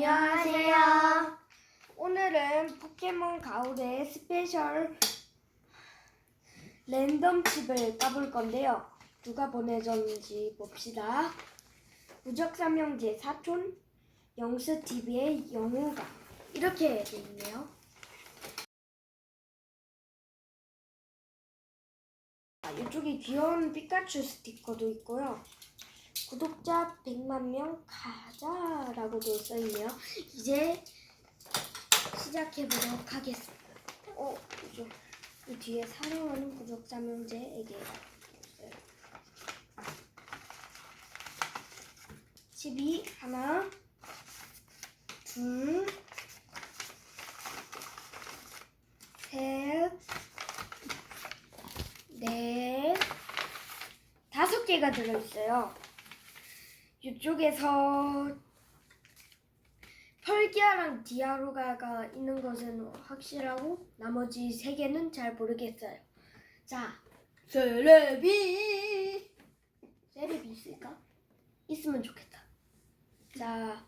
안녕하세요. 오늘은 포켓몬 가을의 스페셜 랜덤 칩을 까볼 건데요. 누가 보내줬는지 봅시다. 무적삼형제 사촌 영스 TV의 영우가 이렇게 돼 있네요. 아, 이쪽에 귀여운 피카츄 스티커도 있고요. 구독자 100만 명 가자라고도 써있네요. 이제 시작해보도록 하겠습니다. 어, 이쪽 이 뒤에 사랑하는 구독자 명제에게 있어요. 12 하나 둘 셋, 넷, 다섯 개가 들어있어요. 이쪽에서 펄기아랑 디아루가가 있는 것은 확실하고 나머지 세 개는 잘 모르겠어요. 자, 세레비 세레비 있을까? 있으면 좋겠다. 자,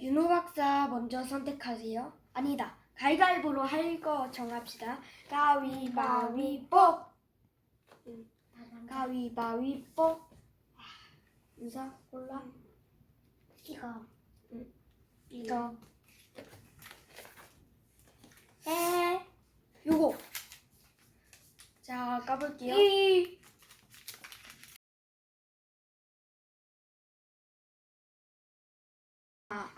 윤호 박사 먼저 선택하세요. 아니다. 가위가위보로 할 거 정합시다. 가위바위보. 응. 가위바위보. 아, 윤사 골라. 이거 응. 이거 에. 요거. 자, 까볼게요. 아,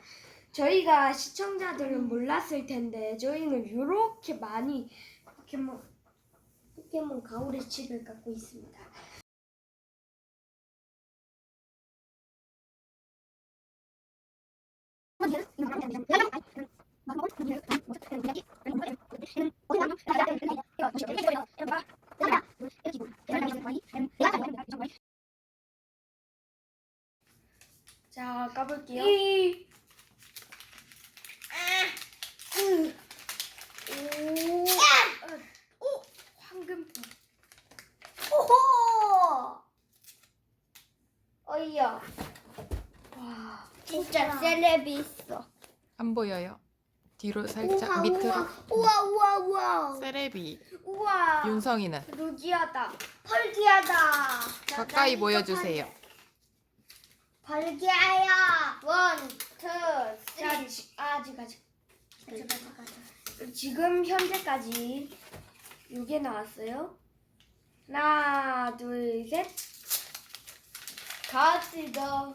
저희가 시청자들은 몰랐을 텐데 저희는 이렇게 많이 포켓몬 포켓몬 가오리 칩을 갖고 있습니다. 자, 까볼게요. 오. 오, 황금빛. 오호 어이야. 와. 진짜 셀럽이 있어 안 보여요. 뒤로 살짝 우와 밑으로. 우와 우와 우와 세레비. 우와. 윤성이는 루기아다. 펄기하다 가까이 보여주세요. 펄기야야 원투 자, 쓰리 지, 아직 아직. 가자 가자 가자 지금 현재까지 6개 나왔어요. 하나, 둘, 셋. 같이 더.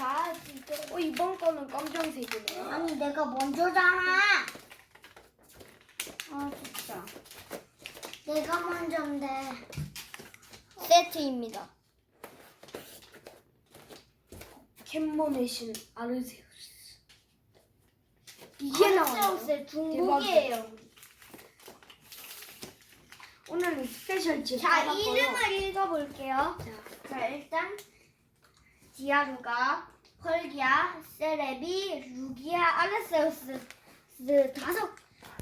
같이 더. 어, 이번 거는 검정색이네요. 아니 내가 먼저잖아 아 진짜 내가 먼저인데 세트입니다 캔몬의 신 아르세우스. 이게 나와요. 아르세우스의 중복이에요 오늘은 스페셜 집 자. 이름을 읽어볼게요 자, 자 일단 디아루가 펄기아 세레비 루기아 아르세우스 스 다섯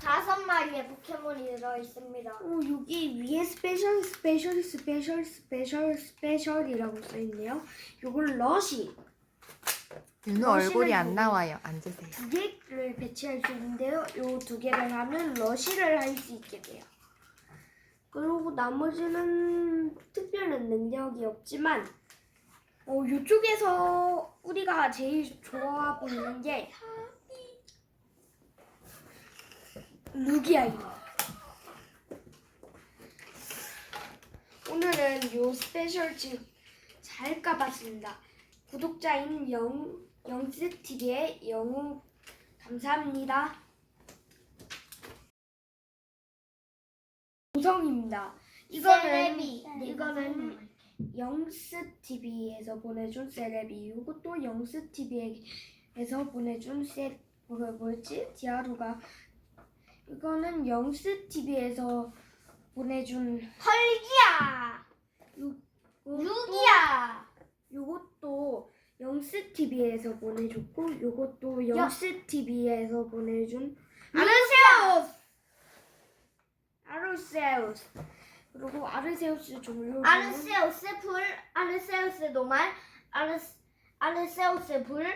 다섯 마리의 포켓몬이 들어 있습니다. 오, 여기 위에 스페셜, 스페셜, 스페셜, 스페셜, 스페셜이라고 써 있네요. 요걸 러시 윤우 얼굴이 안 뭐예요? 나와요. 앉으세요. 두 개를 배치할 수 있는데요. 요 두 개를 하면 러시를 할 수 있게 돼요. 그리고 나머지는 특별한 능력이 없지만 어, 이쪽에서 우리가 제일 좋아 보이는 게 루기아입니다. 오늘은 요 스페셜 칩잘 까봤습니다. 구독자인 영, 영스TV의 영우 감사합니다. 우성입니다. 이거는 세레비. 이거는 영스 TV에서 보내준 세레비. 이것도 영스 TV에서 보내준 세 뭐가 뭐였지? 디아루가. 이거는 영스 TV에서 보내준 펄기아 요것도- 루기아 요것도 영스 TV에서 보내줬고 요것도 영스 TV에서 보내준 아르세우스! 아르세우스 그리고 아르세우스 종류는 아르세우스 풀 아르세우스 노말 아르 아르세우스 불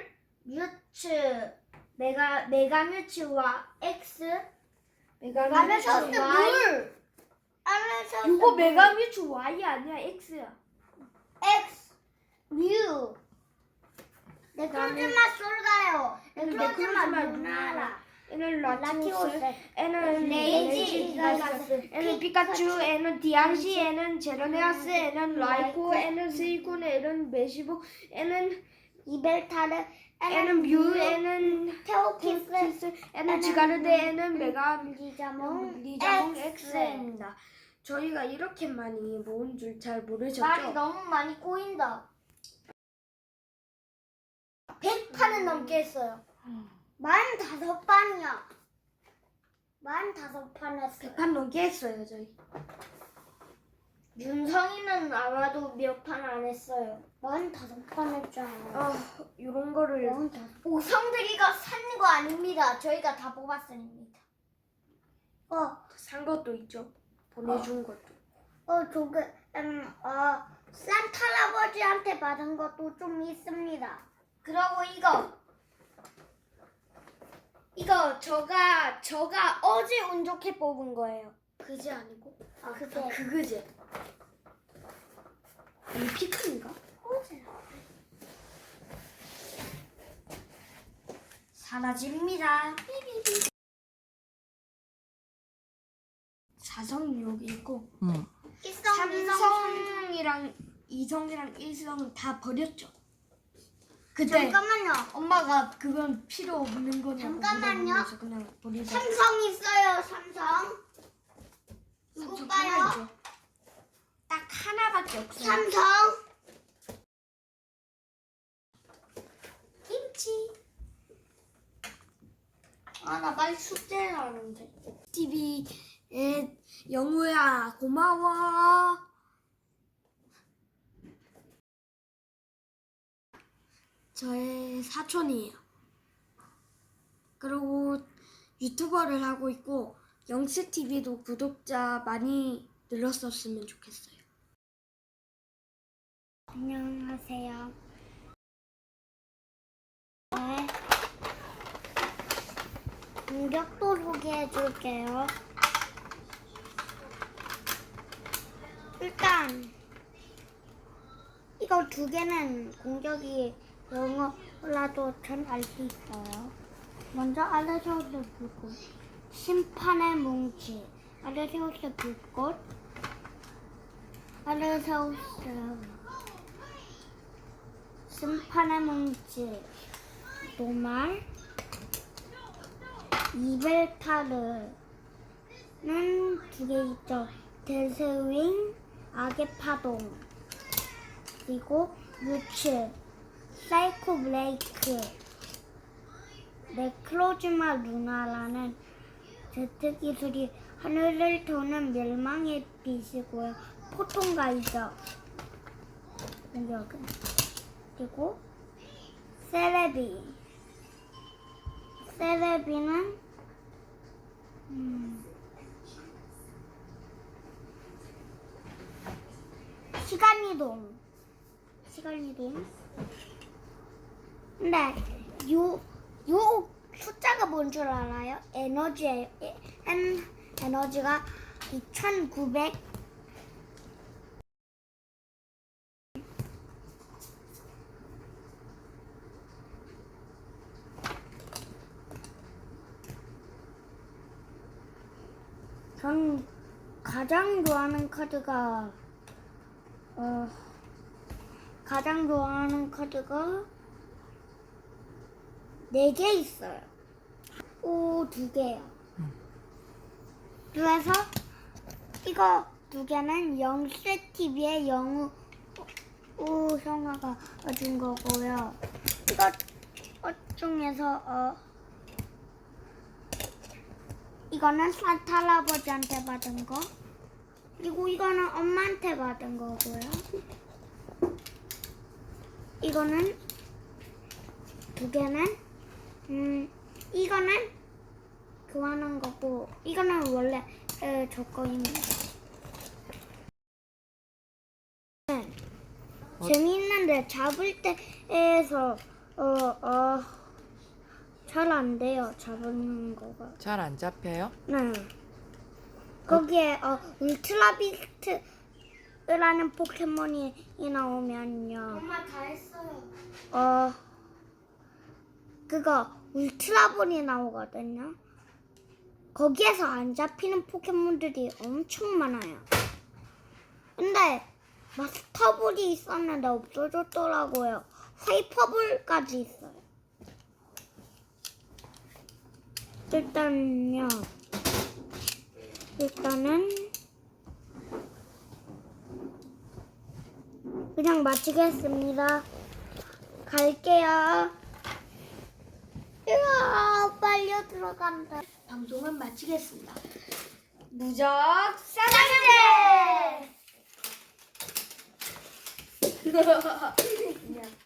뮤츠 메가 메가 뮤츠와 X 메가뮤츠 메가 뮤츠 Y. 알려서 이거 메가 뮤츠 Y 아니야 X야. X 뮤. 네클로즈마 솔가요. 네클로즈마 네클로즈마 루나라 얘는 라티오스 라티오스, 얘는 레이지 얘는 피카츄, 얘는 디안시, 얘는 제로네아스, 얘는 라이코, 얘는 스이콘, 얘는 메시보, 얘는 이벨타르 얘는 뮤, 테오키스 테오키스, 얘는 지가르데, 얘는 메가 리자몽 리자몽 X. X입니다. 저희가 이렇게 많이 모은 줄잘 말이 모르셨죠? 너무 많이 꼬인다. 100판은 넘게 했어요 45판이야. 45판 했어요 백판 넘게 했어요 저희. 윤성이는 아마도 몇 판 안 했어요. 45판 했잖아요 아 이런 거를. 오성들이가 산 거 아닙니다. 저희가 다 뽑았습니다. 어. 산 것도 있죠. 보내준 것도. 어, 저기, 음, 어, 산타 할아버지한테 받은 것도 좀 있습니다. 그리고 이거, 이거 저가, 저가 어제 운 좋게 뽑은 거예요. 그지 아니고? 아, 그게 그거지. 이 피칸인가? 어제. 사라집니다. 사성이 여기 있고 응. 삼성이랑 이성이랑 일성은 다 버렸죠. 그때 잠깐만요. 엄마가 그건 필요 없는 거냐고 잠깐만요. 물어보면서 그냥 버리자. 삼성 있어요, 삼성. 하나 있죠. 딱 하나밖에 없어요. 삼성. 김치. 아, 나 빨리 숙제를 하는데. TV에 영우야 고마워. 저의 사촌이에요. 그리고 유튜버를 하고 있고 영스 TV도 구독자 많이 늘었었으면 좋겠어요. 안녕하세요. 네. 공격도 소개해 줄게요. 일단 이거 두 개는 공격이 영어라도 전 알 수 있어요. 먼저 알레세우스 불꽃, 심판의 뭉치, 알레세우스 불꽃, 알레세우스 심판의 뭉치, 노말, 이벨타르는 두 개 있죠. 데스윙, 악의 파동, 그리고 유츠, 사이코 브레이크, 네크로즈마 루나라는 제트 기술이 하늘을 도는 멸망의 빛이고요. 포통 가이죠. 공격은. 그리고 세레비. 세레비는 음, 시간이동. 시간이동. 근데 요, 요 숫자가 뭔 줄 알아요? 에너지예요. 에, 엔, 에너지가 2900 전 가장 좋아하는 카드가 어 가장 좋아하는 카드가 네 개 있어요. 오 두 개요. 그래서 이거 두 개는 영세 TV의 영우 우 형아가 준 거고요. 이거 어, 중에서 어 이거는 산타 할아버지한테 받은 거. 그리고 이거는 엄마한테 받은 거고요. 이거는 두 개는 음 이거는 교환한 거고 이거는 원래 에, 저 거입니다. 네. 재미있는데 잡을 때에서 어 어, 잘 안 돼요. 잡는 거가. 잘 안 잡혀요? 네. 거기에 어, 울트라 비스트라는 포켓몬이 나오면요. 엄마 다 했어요. 어 그거 울트라본이 나오거든요. 거기에서 안 잡히는 포켓몬들이 엄청 많아요. 근데 마스터볼이 있었는데 없어졌더라고요. 하이퍼볼까지 있어요. 일단요. 일단은 그냥 마치겠습니다. 갈게요. 으아, 빨려 들어간다. 방송은 마치겠습니다. 무적 사랑해!